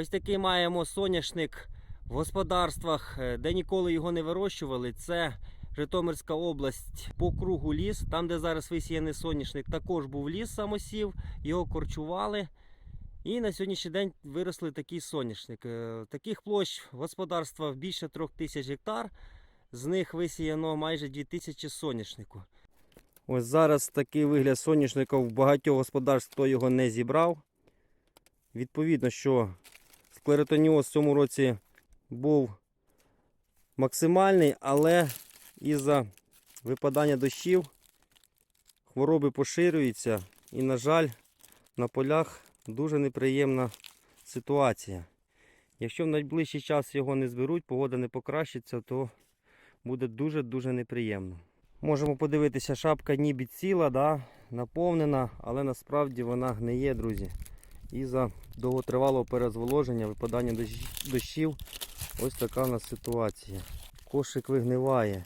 Ось такий маємо соняшник в господарствах, е, де ніколи його не вирощували. Це Житомирська область по кругу ліс. Там, де зараз висіяний соняшник, також був ліс самосів, його корчували. І на сьогоднішній день виросли такий соняшник. Е, Таких площ господарства більше трьох тисяч гектар. З них висіяно майже 2000 соняшнику. Ось зараз такий вигляд соняшника в багатьох господарств, хто його не зібрав. Відповідно, що склеротоніоз в цьому році був максимальний, але із-за випадання дощів хвороби поширюються і, на жаль, на полях дуже неприємна ситуація. Якщо в найближчий час його не зберуть, погода не покращиться, то буде дуже-дуже неприємно. Можемо подивитися, шапка ніби ціла, да, наповнена, але насправді вона гниє, друзі. І за довготривалого перезволоження, випадання дощ- дощів, ось така у нас ситуація. Кошик вигниває.